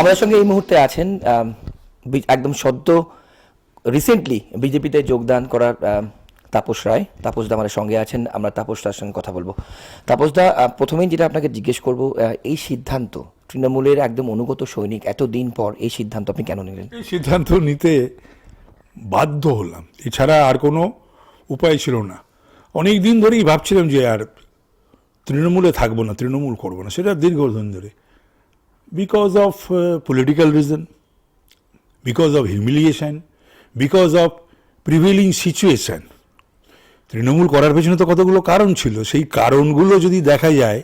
আমাদের সঙ্গে এই মুহূর্তে আছেন একদম সদ্য রিসেন্টলি বিজেপিতে যোগদান করার তাপস রায়। তাপসদা আমাদের সঙ্গে আছেন, আমরা তাপসদার সঙ্গে কথা বলব। তাপসদা প্রথমেই যেটা আপনাকে জিজ্ঞেস করব এই সিদ্ধান্ত, তৃণমূলের একদম অনুগত সৈনিক, এতদিন পর এই সিদ্ধান্ত আপনি কেন নিলেন? এই সিদ্ধান্ত নিতে বাধ্য হলাম। এছাড়া আর কোনো উপায় ছিল না। অনেক দিন ধরেই ভাবছিলাম যে আর তৃণমূলে থাকব না, তৃণমূল করব না, সেটা দীর্ঘদিন ধরে। Because of political reason because of humiliation because of prevailing situation Trinamool করার পেছনে তো কতগুলো কারণ ছিল, সেই কারণগুলো যদি দেখা যায়,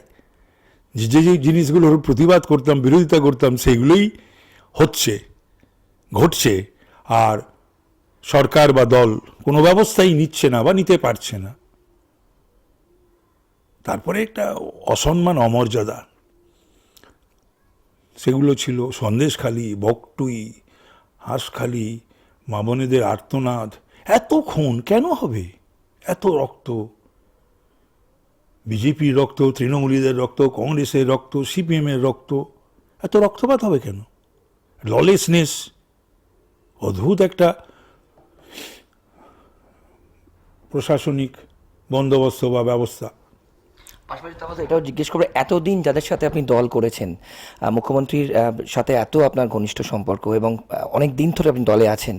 যে যে জিনিসগুলোর প্রতিবাদ করতাম, বিরোধিতা করতাম, সেগুলোই হচ্ছে, ঘটছে, আর সরকার বা দল কোনো ব্যবস্থাই নিচ্ছে না বা নিতে পারছে না। তারপরে একটা অসম্মান, অমর্যাদা। সেগুলো ছিল সন্দেশখালি বকটুই হাঁসখালি মামনেদের আর্তনাদ। এত খুন কেন হবে? এত রক্ত? বিজেপির রক্ত, তৃণমূলীদের রক্ত, কংগ্রেসের রক্ত, সিপিএমের রক্ত, এত রক্তপাত হবে কেন? ললেসনেস, অদ্ভুত একটা প্রশাসনিক বন্দোবস্ত বা ব্যবস্থা। পাশাপাশি এটাও জিজ্ঞেস করব, এতদিন যাদের সাথে আপনি দল করেছেন মুখ্যমন্ত্রীর সাথে এত আপনার ঘনিষ্ঠ সম্পর্ক এবং অনেক দিন ধরে আপনি দলে আছেন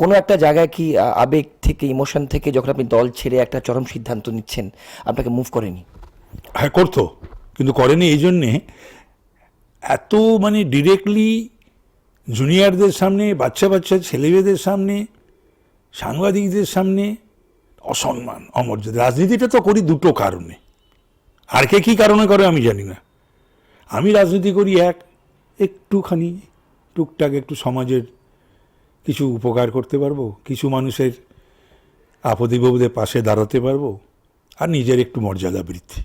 কোনো একটা জায়গায় কি আবেগ থেকে ইমোশন থেকে যখন আপনি দল ছেড়ে একটা চরম সিদ্ধান্ত নিচ্ছেন, আপনাকে মুভ করেনি? হ্যাঁ করতো, কিন্তু করেনি এই জন্যে এত মানে ডিরেক্টলি জুনিয়রদের সামনে, বাচ্চা বাচ্চা, ছেলেমেয়েদের সামনে, সাংবাদিকদের সামনে, অসম্মান, অমর্যাদা। রাজনীতিটা তো করি দুটো কারণে। আর কে কী কারণে করে আমি জানি না। আমি রাজনীতি করি এক একটুখানি টুকটাক একটু সমাজের কিছু উপকার করতে পারব কিছু মানুষের আপদে বিপদে পাশে দাঁড়াতে পারব আর নিজের একটু মর্যাদা বৃদ্ধি।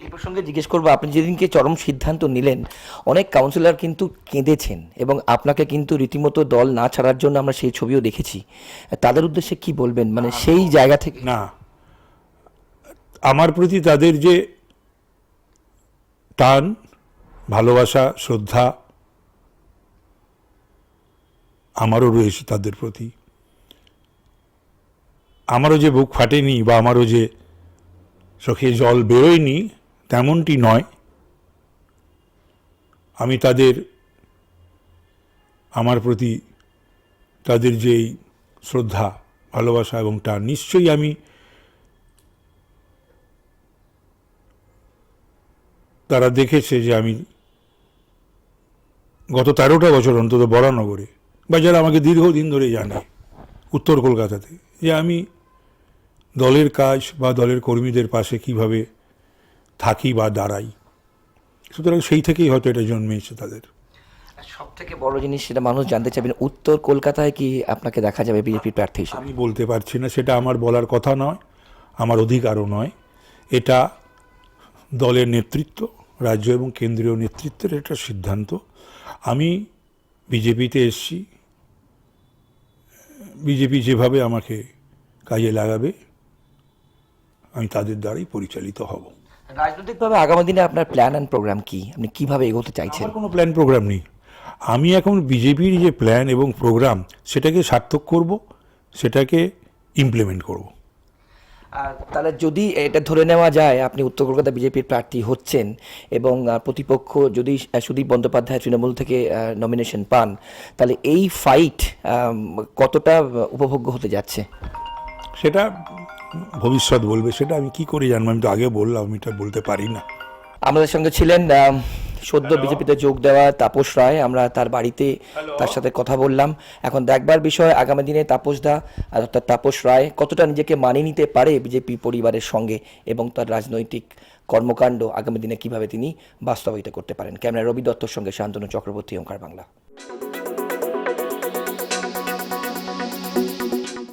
এই প্রসঙ্গে জিজ্ঞেস করব আপনি যেদিনকে চরম সিদ্ধান্ত নিলেন অনেক কাউন্সিলর কিন্তু কেঁদেছেন এবং আপনাকে কিন্তু রীতিমতো দল না ছাড়ার জন্য আমরা সেই ছবিও দেখেছি। তাদের উদ্দেশ্যে কি বলবেন? মানে সেই জায়গা থেকে না। আমার প্রতি তাদের যে টান, ভালোবাসা, শ্রদ্ধা আমারও রয়েছে তাদের প্রতি। আমারও যে বুক ফাটেনি বা আমারও যে চোখে জল বেরোয়নি তেমনটি নয়। আমি তাদের, আমার প্রতি তাদের যেই শ্রদ্ধা, ভালোবাসা এবং টান, নিশ্চয়ই আমি তারা দেখেছে যে আমি গত তেরোটা বছর অন্তত বরানগরে বা যারা আমাকে দীর্ঘদিন ধরে জানে উত্তর কলকাতাতে যে আমি দলের কাজ বা দলের কর্মীদের পাশে কীভাবে থাকি বা দাঁড়াই। সুতরাং সেই থেকেই হয়তো এটা জন্মেছে তাদের। সব থেকে বড় জিনিস সেটা মানুষ জানতে চাইবেন উত্তর কলকাতায় কি আপনাকে দেখা যাবে বিজেপির প্রার্থী হিসেবে? আমি বলতে পারছি না সেটা আমার বলার কথা নয় আমার অধিকারও নয়। এটা দলের নেতৃত্ব রাজ্য এবং কেন্দ্রীয় নেতৃত্বের একটা সিদ্ধান্ত। আমি বিজেপিতে এসছি। বিজেপি যেভাবে আমাকে কাজে লাগাবে আমি তাদের দ্বারাই পরিচালিত হব। রাজনৈতিকভাবে আগামী দিনে আপনার প্ল্যান অ্যান্ড প্রোগ্রাম কি? আপনি কীভাবে এগোতে চাইছেন? কোনো প্ল্যান প্রোগ্রাম নেই। আমি এখন বিজেপির যে প্ল্যান এবং প্রোগ্রাম সেটাকে সার্থক করব সেটাকে ইমপ্লিমেন্ট করব। তাহলে যদি এটা ধরে নেওয়া যায় আপনি উত্তর কলকাতা বিজেপির প্রার্থী হচ্ছেন এবং প্রতিপক্ষ যদি সুদীপ বন্দ্যোপাধ্যায় তৃণমূল থেকে নমিনেশন পান তাহলে এই ফাইট কতটা উপভোগ্য হতে যাচ্ছে? সেটা ভবিষ্যৎ বলবে সেটা আমি কি করে জানব? আমি তো আগে বললাম আমি এটা বলতে পারি না। আমাদের সঙ্গে ছিলেন সদ্য বিজেপিতে যোগ দেওয়া তাপস রায় আমরা তার বাড়িতে তার সাথে কথা বললাম। এখন দেখবার বিষয় আগামী দিনে তাপস দা অর্থাৎ তাপস রায় কতটা নিজেকে মানিয়ে নিতে পারে বিজেপি পরিবারের সঙ্গে এবং তার রাজনৈতিক কর্মকাণ্ড আগামী দিনে কীভাবে তিনি বাস্তবায়িত করতে পারেন? ক্যামেরা রবি দত্তর সঙ্গে শান্তনু চক্রবর্তী ওঙ্কার বাংলা।